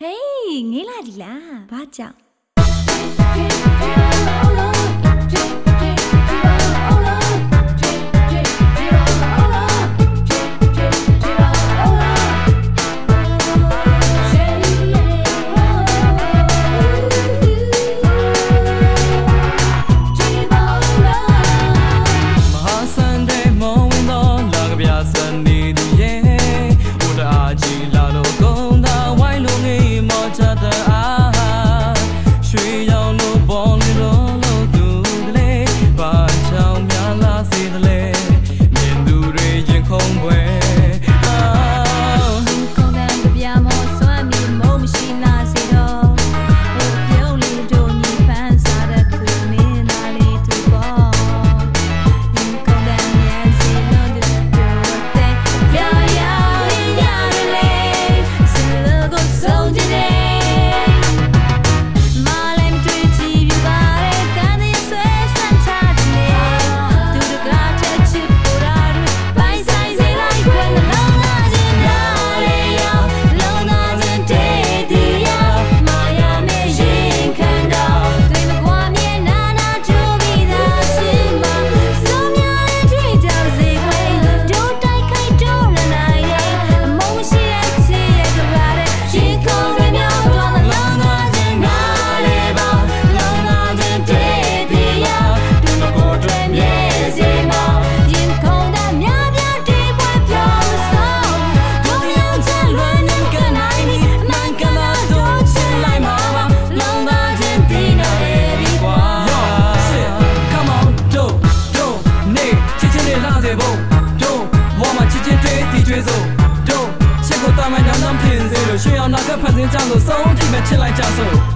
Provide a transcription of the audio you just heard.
ဟေးငေးလာဒီလားဘာကြောင့် Oh, oh, oh, oh, oh, oh, oh, oh, oh, oh, oh, တွေးစို့ဒုံချစ်ကိုတာမိုင်းတော့နှံပြင်းစေလို့ရွှေအောင်နာကဖန်ဆင်းကြလို့ဆုံးထိမဲ့ချစ်လိုက်ကြစို့